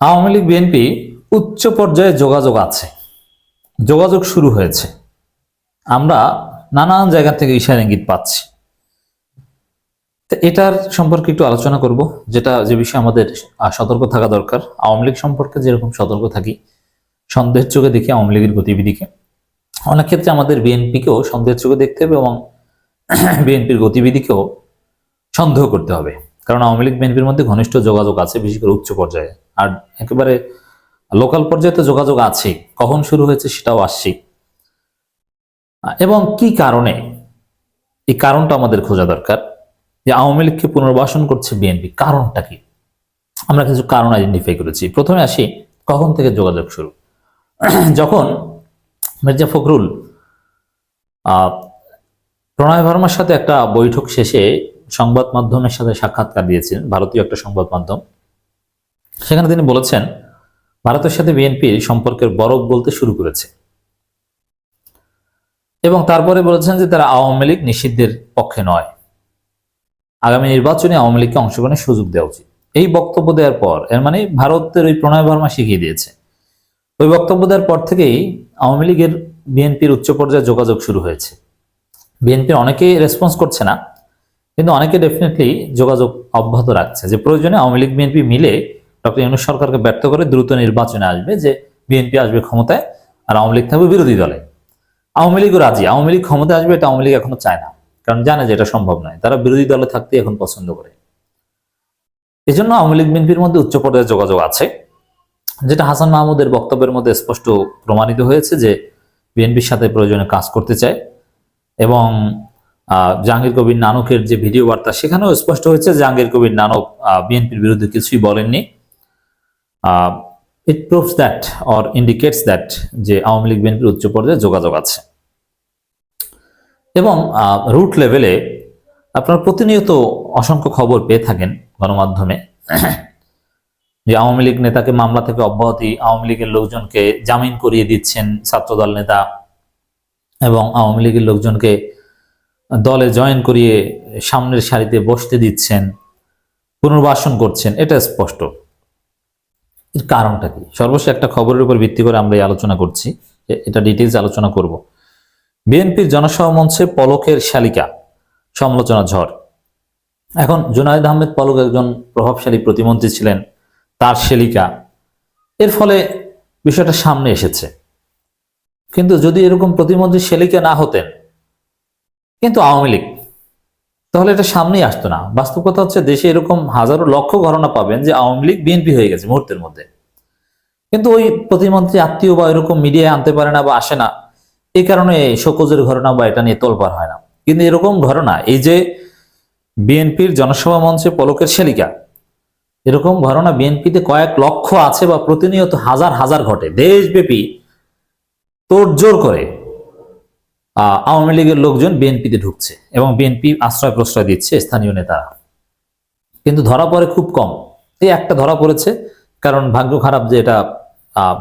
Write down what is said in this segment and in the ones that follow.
Awami League, BNP উচ্চ পর্যায়ে যোগাযোগ আছে। যোগাযোগ শুরু হয়েছে। আমরা নানান জায়গা থেকে ইশারা ইঙ্গিত পাচ্ছি। এটার সম্পর্কে একটু আলোচনা করব, যেটা যে বিষয়ে আমাদের সতর্ক থাকা দরকার। আওয়ামী লীগ সম্পর্কে যেরকম সতর্ক থাকি, সন্দেহের চোখে দেখি আওয়ামী লীগের গতিবিধিকে। অনেক ক্ষেত্রে আমাদের বিএনপিকেও সন্দেহের চোখে দেখতে হবে এবং বিএনপির গতিবিধিকেও সন্দেহ করতে হবে। কারণ আওয়ামী লীগ, বিএনপির মধ্যে ঘনিষ্ঠ যোগাযোগ আছে, বিশেষ করে উচ্চ পর্যায়ে। আর একেবারে লোকাল পর্যায়ে তো যোগাযোগ আছে, কখন শুরু হয়েছে সেটাও আসছি। এবং কি কারণে? এই কারণটা আমাদের খোঁজা দরকার যে আওয়ামী লীগকে পুনর্বাসন করছে বিএনপি কারণটা কি? আমরা কিছু কারণ আইডেন্টিফাই করেছি। প্রথমে আসি, কখন থেকে যোগাযোগ শুরু? যখন মির্জা ফখরুল প্রণয় ভার্মার সাথে একটা বৈঠক শেষে সংবাদ মাধ্যমের সাথে সাক্ষাৎকার দিয়েছেন, ভারতীয় একটা সংবাদ মাধ্যম। সেখানে তিনি বলেছেন, ভারতের সাথে বিএনপির সম্পর্কের বরফ বলতে শুরু করেছে। এবং তারপরে বলেছেন যে তারা আওয়ামী লীগ নিষিদ্ধের পক্ষে নয়। আগামী নির্বাচনে আওয়ামী লীগকে অংশগ্রহণের সুযোগ দেওয়া উচিত। এই বক্তব্য দেওয়ার পর, এর মানে ভারতের ওই প্রণয় ভার্মা শিখিয়ে দিয়েছে। ওই বক্তব্য দেওয়ার পর থেকেই আওয়ামী লীগের বিএনপির উচ্চ পর্যায়ে যোগাযোগ শুরু হয়েছে। বিএনপির অনেকেই রেসপন্স করছে না, কিন্তু অনেকে ডেফিনেটলি যোগাযোগ অব্যাহত রাখছে যে প্রয়োজনে আওয়ামী লীগ বিএনপি মিলে ডক্টর ইউনুস সরকারকে ব্যর্থ করে দ্রুত নির্বাচনে আসবে যে বিএনপি আসবে ক্ষমতায় আর আওয়ামী লীগ থাকবে বিরোধী দলে। আওয়ামী লীগও রাজি। আওয়ামী লীগ ক্ষমতায় আসবে এটা আওয়ামী লীগ এখনও চায় না, কারণ জানে যে এটা সম্ভব নয়। তারা বিরোধী দলে থাকতে এখন পছন্দ করে। এই জন্য আওয়ামী লীগ, বিএনপির মধ্যে উচ্চ পর্যায়ে যোগাযোগ আছে, যেটা হাসান মাহমুদের বক্তব্যের মধ্যে স্পষ্ট প্রমাণিত হয়েছে যে বিএনপির সাথে প্রয়োজনে কাজ করতে চায় এবং জাহাঙ্গীর কবির নানকের যে ভিডিও বার্তা, সেখানেও স্পষ্ট হয়েছে জাহাঙ্গীর কবির নানক বিএনপির বিরুদ্ধে কিছুই বলেননি। It proves that or indicates that যে আওয়ামী লীগ, বিএনপির উচ্চ পর্যায়ে যোগাযোগ আছে। এবং রুট লেভেলে আপনারা প্রতিনিয়ত অসংখ্য খবর পেয়ে থাকেন গণমাধ্যমে, যে আওয়ামী লীগ নেতাকে মামলা থেকে অব্যাহতি, আওয়ামী লীগের লোকজনকে জামিন করিয়ে দিচ্ছেন ছাত্রদল নেতা এবং আওয়ামী লীগের লোকজনকে দলে জয়েন করিয়ে সামনের সারিতে বসতে দিচ্ছেন, পুনর্বাসন করছেন, এটা স্পষ্ট। এর কারণটা কি? সর্বশেষ একটা খবরের উপর ভিত্তি করে আমরা এই আলোচনা করছি এটা ডিটেলস আলোচনা করব। বিএনপির জনসভা মঞ্চে পলকের শালিকা, সমালোচনা ঝড়। এখন জুনায়দ আহমেদ পলক একজন প্রভাবশালী প্রতিমন্ত্রী ছিলেন, তার শালিকা। এর ফলে বিষয়টা সামনে এসেছে। কিন্তু যদি এরকম প্রতিমন্ত্রী শালিকা না হতেন, কিন্তু আওয়ামী লীগ তাহলে এটা সামনেই আসতো না। বাস্তব কথা হচ্ছে দেশে এরকম হাজারো লক্ষ ঘটনা পাবেন যে আওয়ামী লীগ বিএনপি হয়ে গেছে মুহূর্তের মধ্যে। কিন্তু ওই প্রতিমন্ত্রী, আত্মীয় বা এরকম মিডিয়ায় আনতে পারে না বা আসে না এই কারণে শোকজের ঘটনা বা এটা নিয়ে তোলপার হয় না। কিন্তু এরকম ঘটনা, এই যে বিএনপির জনসভা মঞ্চে পলকের শালিকা, এরকম ঘটনা বিএনপিতে কয়েক লক্ষ আছে বা প্রতিনিয়ত হাজার হাজার ঘটে। দেশব্যাপী তোড়জোড় করে আওয়ামী লীগের লোকজন বিএনপিতে ঢুকছে এবং বিএনপি আশ্রয় প্রশ্রয় দিচ্ছে স্থানীয় নেতারা। কিন্তু ধরা পড়ে খুব কম। এই একটা ধরা পড়েছে, কারণ ভাগ্য খারাপ যে এটা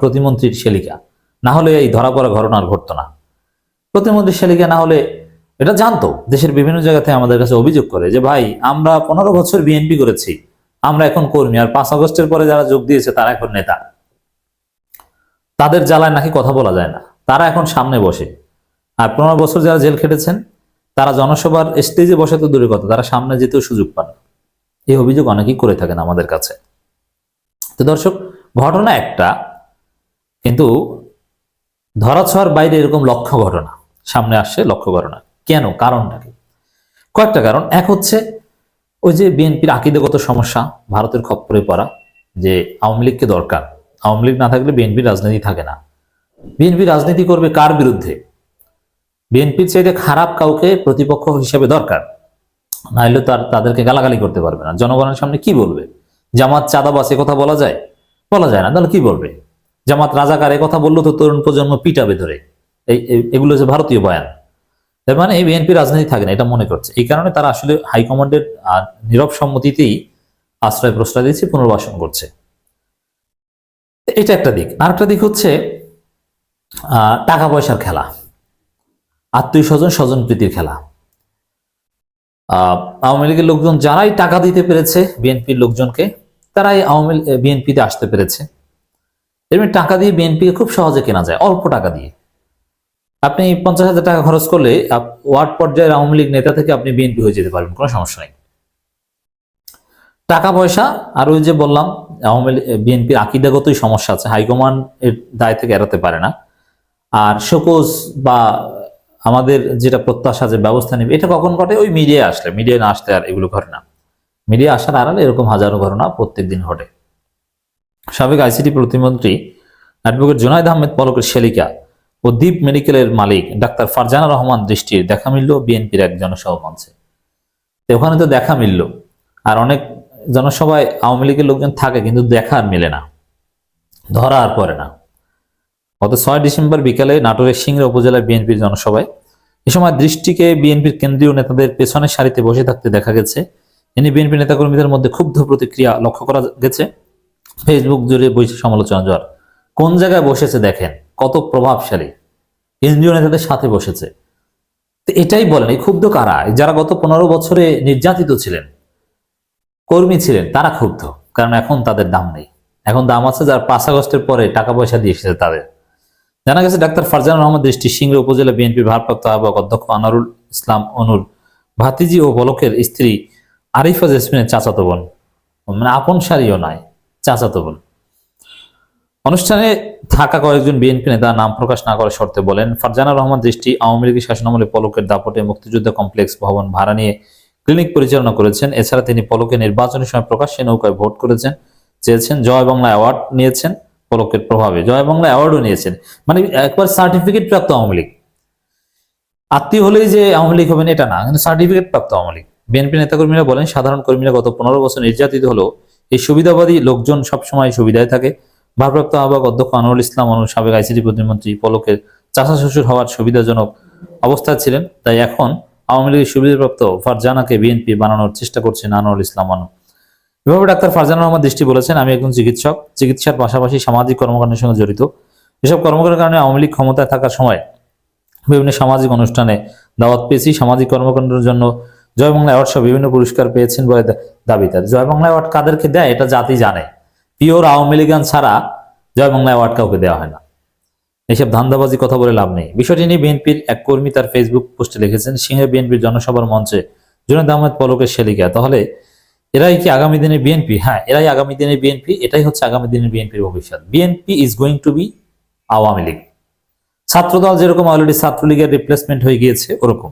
প্রতিমন্ত্রীর শালিকা না হলে এই ধরা পড়া ঘটনা আর ঘটতো না। প্রতিমন্ত্রীর শালিকা না হলে এটা জানতো, দেশের বিভিন্ন জায়গাতে আমাদের কাছে অভিযোগ করে যে, ভাই, আমরা পনেরো বছর বিএনপি করেছি, আমরা এখন কর্মী আর পাঁচ আগস্টের পরে যারা যোগ দিয়েছে, তারা এখন নেতা। তাদের জ্বালায় নাকি কথা বলা যায় না। তারা এখন সামনে বসে। আর পনেরো বছর যারা জেল খেটেছেন, তারা জনসভার স্টেজে বসে তো দূরের কথা, তারা সামনে যেতেও সুযোগ পান এই অভিযোগ অনেকেই করে থাকেন আমাদের কাছে। তো দর্শক, ঘটনা একটা, কিন্তু ধরাছোঁয়ার বাইরে এরকম লক্ষ্য ঘটনা, সামনে আসছে লক্ষ্য ঘটনা। কেন? কারণটা কি? কয়েকটা কারণ। এক হচ্ছে, ওই যে বিএনপির আকিদগত সমস্যা, ভারতের খপ্পরে পড়া, যে আওয়ামী লীগকে দরকার। আওয়ামী লীগ না থাকলে বিএনপির রাজনীতি থাকে না। বিএনপি রাজনীতি করবে কার বিরুদ্ধে? বিএনপির চাইতে খারাপ কাউকে প্রতিপক্ষ হিসেবে দরকার। নাহলে তার তাদেরকে গালাগালি করতে পারবে না। জনগণের সামনে কি বলবে? জামাত চাঁদাবাস কথা বলা যায়? বলা যায় না। তাহলে কি বলবে? জামাত রাজাকার কথা বলল তো তরুণ প্রজন্ম পিটাবে ধরে। এই এগুলো যে ভারতীয় বয়ান। তার মানে এই বিএনপি রাজনীতি থাকে না, এটা মনে করছে। এই কারণে তারা আসলে হাইকমান্ডের নীরব সম্মতিতেই আশ্রয় প্রশ্রয় দিয়েছে, পুনর্বাসন করছে। এটা একটা দিক। আরেকটা দিক হচ্ছে টাকা পয়সার খেলা। আত্মীয় স্বজন স্বজন প্রীতির খেলা। আওয়ামী লীগের লোকজন যারাই টাকা দিতে পেরেছে বিএনপির লোকজনকে, তারাই আওয়ামী বিএনপিতে আসতে পেরেছে। এমনি টাকা দিয়ে বিএনপিকে খুব সহজে কেনা যায়, অল্প টাকা দিয়ে। আপনি পঞ্চাশ হাজার টাকা খরচ করলে ওয়ার্ড পর্যায়ের আওয়ামী লীগ নেতা থেকে আপনি বিএনপি হয়ে যেতে পারবেন, কোনো সমস্যা নেই। টাকা পয়সা, আর ওই যে বললাম, আওয়ামী বিএনপির আকিদাগতই সমস্যা আছে হাইকমান্ড এর দায় থেকে এড়াতে পারে না। আর শোকজ বা আমাদের যেটা প্রত্যাশা, যে ব্যবস্থা নেবে, এটা কখন ঘটে? ওই মিডিয়ায় আসলে। মিডিয়ায় না আসলে আর এগুলো ঘটে না। মিডিয়া আসার আড়ালে এরকম হাজারো ঘটনা প্রত্যেকদিন ঘটে। সাবেক আইসিটি প্রতিমন্ত্রী অ্যাডভোকেট জুনাইদ আহমেদ পলকের শেলিকা ও দ্বীপ মেডিকেলের মালিক ডাক্তার ফারজানা রহমান দৃষ্টির দেখা মিলল বিএনপির এক জনসভা মঞ্চে ওখানে তো দেখা মিলল। আর অনেক জনসভায় আওয়ামী লীগের লোকজন থাকে, কিন্তু দেখা আর মেলে না। ধরা আর পড়ে না। গত ছয় ডিসেম্বর বিকালে নাটোরের সিংড়া উপজেলার বিএনপির জনসভায় এ সময় দৃষ্টিকে বিএনপির কেন্দ্রীয় নেতাদের পেছনের সারিতে বসে থাকতে দেখা গেছে। এনে বিএনপি নেতাকর্মীদের মধ্যে ক্ষুব্ধ প্রতিক্রিয়া লক্ষ্য করা গেছে। ফেসবুক জুড়ে বইছে সমালোচনা জ্বর। কোন জায়গায় বসেছে দেখেন? কত প্রভাবশালী। কেন্দ্রীয় নেতাদের সাথে বসেছে। তো এটাই বলেন, এই ক্ষুব্ধ কারা? যারা গত পনেরো বছরে নির্যাতিত ছিলেন, কর্মী ছিলেন, তারা ক্ষুব্ধ। কারণ এখন তাদের দাম নেই। এখন দাম আছে যার পাঁচ আগস্টের পরে টাকা পয়সা দিয়ে এসেছে তাদের। জানা গেছে ডাক্তার ফারজান রহমান দৃষ্টি সিংড়া উপজেলা বিএনপির ভারপ্রাপ্ত আহ্বায়ক অধ্যক্ষ আনারুল ইসলাম অনুর ভাতিজি ও বলকের স্ত্রী আরিফা জেসমিনের চাচাতো বোন। মানে আপন সারিও নয় চাচাতো বোন। অনুষ্ঠানে থাকা কয়েকজন বিএনপি নেতা নাম প্রকাশ না করার শর্তে বলেন, ফারজানা রহমান দৃষ্টি আওয়ামী লীগের শাসনামলে পলকের দাপটে মুক্তিযুদ্ধ কমপ্লেক্স ভবন ভাড়া নিয়ে ক্লিনিক পরিচালনা করেছেন। এছাড়া তিনি পলকে নির্বাচনী সময় প্রকাশ্যে নৌকায় ভোট করেছেন, চেয়েছেন জয় বাংলা অ্যাওয়ার্ড নিয়েছেন। পলকের প্রভাবে। জয় বাংলা অ্যাওয়ার্ডও নিয়েছেন। মানে একবার সার্টিফিকেট প্রাপ্ত আওয়ামী লীগ। আত্মীয় হলেই যে আওয়ামী লীগ হবেন, এটা না। কিন্তু সার্টিফিকেট প্রাপ্ত আওয়ামী লীগ। বিএনপি নেতাকর্মীরা বলেন, সাধারণ কর্মীরা গত পনেরো বছর নির্যাতিত হলেও এই সুবিধাবাদী লোকজন সবসময় সুবিধায় থাকে। ভারপ্রাপ্ত আহ্বায়ক অধ্যক্ষ আনোয়ার ইসলাম অনু সাবেক আইসিটি প্রতিমন্ত্রী পলকের চাচা শ্বশুর হওয়ার সুবিধাজনক অবস্থায় ছিলেন। তাই এখন আওয়ামী লীগের সুবিধাপ্রাপ্ত ফারজানাকে বিএনপি বানানোর চেষ্টা করছেন আনোয়ার ইসলাম অনু এভাবে ডাক্তার ফারজানা রহমান দৃষ্টি বলেছেন, আমি একজন চিকিৎসক, চিকিৎসার পাশাপাশি সামাজিক কর্মকাণ্ডের সঙ্গে জড়িত। এসব কর্মকাণ্ডের কারণে আওয়ামী লীগ ক্ষমতায় থাকার সময় বিভিন্ন সামাজিক অনুষ্ঠানে দাওয়াত পেয়েছি। সামাজিক কর্মকাণ্ডের জন্য জয় বাংলা অ্যাওয়ার্ড সহ বিভিন্ন পুরস্কার পেয়েছেন বলে দাবি তার। জয় বাংলা অ্যাওয়ার্ড কাদেরকে দেয়, এটা জাতি জানে। পিওর আওয়ামী লীগান ছাড়া জয় বাংলা অ্যাওয়ার্ড কাউকে দেওয়া হয় না। এসব ধান্দাবাজি, কথা বলে লাভ নেই। বিষয়টি নিয়ে বিএনপির এক কর্মী তার ফেসবুক পোস্টে লিখেছেন, সিংহে বিএনপির জনসভার মঞ্চে জুনাদ আহমেদ পলকের শেলিকা তাহলে এরাই কি আগামী দিনে বিএনপি হ্যাঁ এরাই আগামী দিনে বিএনপি এটাই হচ্ছে আগামী দিনের বিএনপির ভবিষ্যৎ। BNP is going to be Awami League. Chhatradal যেরকম অলরেডি ছাত্রলীগের রিপ্লেসমেন্ট হয়ে গিয়েছে, ওরকম।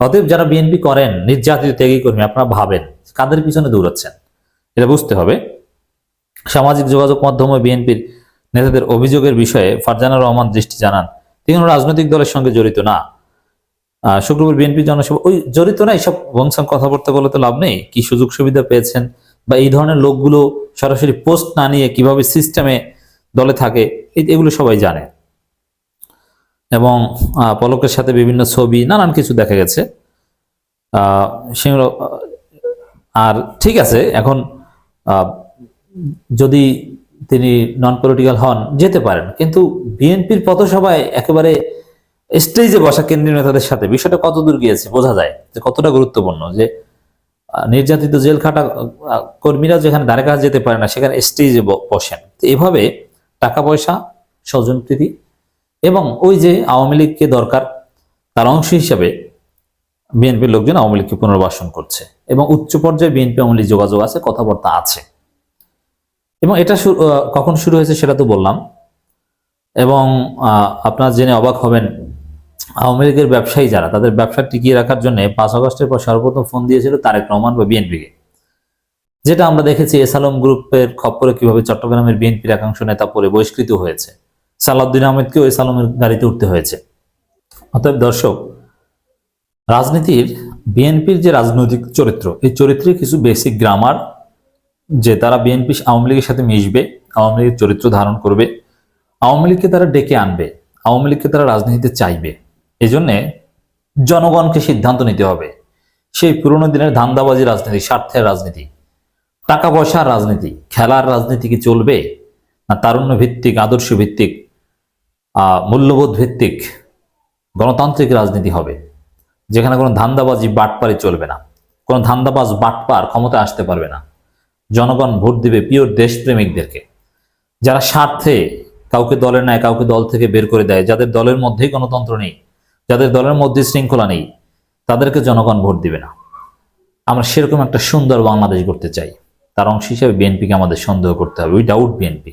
অতএব যারা বিএনপি করেন, নির্যাতিত ত্যাগী কর্মী, আপনারা ভাবেন, কাদের পিছনে দৌড়াচ্ছেন? এটা বুঝতে হবে। সামাজিক যোগাযোগ মাধ্যমে বিএনপির নেতাদের অভিযোগের বিষয়ে ফারজানা রহমান দৃষ্টি জানান। তিনি রাজনৈতিক দলের সঙ্গে জড়িত না। শুক্রবার বিএনপি জনসভা, ওই জড়িত না এইসব বংশাং কথাবার্তা বলে তো লাভ নেই। কি সুযোগ সুবিধা পেয়েছেন? বা এই ধরনের লোকগুলো সরাসরি পোস্ট না নিয়ে কীভাবে সিস্টেমে দলে থাকে এগুলো সবাই জানে। এবং পলকের সাথে বিভিন্ন ছবি, নানান কিছু দেখা গেছে। সেগুলো আর ঠিক আছে, এখন যদি তিনি নন পলিটিক্যাল হন, যেতে পারেন। কিন্তু বিএনপির পথসভায় একেবারে স্টেজে বসা কেন্দ্রীয় নেতাদের সাথে বিষয়টা কতদূর গিয়েছে? বোঝা যায় যে কতটা গুরুত্বপূর্ণ যে নির্যাতিত জেল খাটা কর্মীরা যেখানে দ্বারে কাছে যেতে পারে না, সেখানে স্টেজে বসেন। এভাবে টাকা পয়সা স্বজনপ্রীতি এবং ওই যে আওয়ামী লীগকে দরকার, তার অংশ হিসাবে বিএনপির লোকজন আওয়ামী লীগকে পুনর্বাসন করছে এবং উচ্চ পর্যায়ে বিএনপি আওয়ামী লীগ যোগাযোগ আছে, কথাবার্তা আছে। এবং এটা কখন শুরু হয়েছে সেটা তো বললাম। এবং আপনারা জেনে অবাক হবেন আওয়ামী লীগের ব্যবসায়ী যারা, তাদের ব্যবসা টিকিয়ে রাখার জন্য পাঁচ আগস্টের পর সর্বপ্রথম ফোন দিয়েছিল তারেক রহমান বা বিএনপিকে। যেটা আমরা দেখেছি এসালম গ্রুপের খপ্পরে কীভাবে চট্টগ্রামের বিএনপির একাংশ নেতা পরে বহিষ্কৃত হয়েছে। সালাউদ্দিন আহমেদকেও এসালমের গাড়িতে উঠতে হয়েছে। অতএব দর্শক, রাজনীতির, বিএনপির যে রাজনৈতিক চরিত্র, এই চরিত্রে কিছু বেসিক গ্রামার যে তারা বিএনপি আওয়ামী লীগের সাথে মিশবে, আওয়ামী লীগের চরিত্র ধারণ করবে, আওয়ামী লীগকে তারা ডেকে আনবে, আওয়ামী লীগকে তারা রাজনীতিতে চাইবে। এই জন্যে জনগণকে সিদ্ধান্ত নিতে হবে। সেই পুরনো দিনের ধান্দাবাজি রাজনীতি, স্বার্থের রাজনীতি টাকা পয়সার রাজনীতি, খেলার রাজনীতি কি চলবে? না তারুণ্য ভিত্তিক আদর্শ ভিত্তিক মূল্যবোধ ভিত্তিক গণতান্ত্রিক রাজনীতি হবে, যেখানে কোনো ধান্দাবাজি বাটপারি চলবে না, কোনো ধান্দাবাজ বাটপার ক্ষমতা আসতে পারবে না। জনগণ ভোট দিবে পিওর দেশপ্রেমিকদেরকে, যারা স্বার্থে কাউকে দলে নেয় কাউকে দল থেকে বের করে দেয়, যাদের দলের মধ্যেই গণতন্ত্র নেই যাদের দলের মধ্যে শৃঙ্খলা নেই, তাদেরকে জনগণ ভোট দিবে না। আমরা সেরকম একটা সুন্দর বাংলাদেশ করতে চাই। তার অংশ হিসেবে বিএনপিকে আমাদের সন্দেহ করতে হবে উই ডাউট বিএনপি।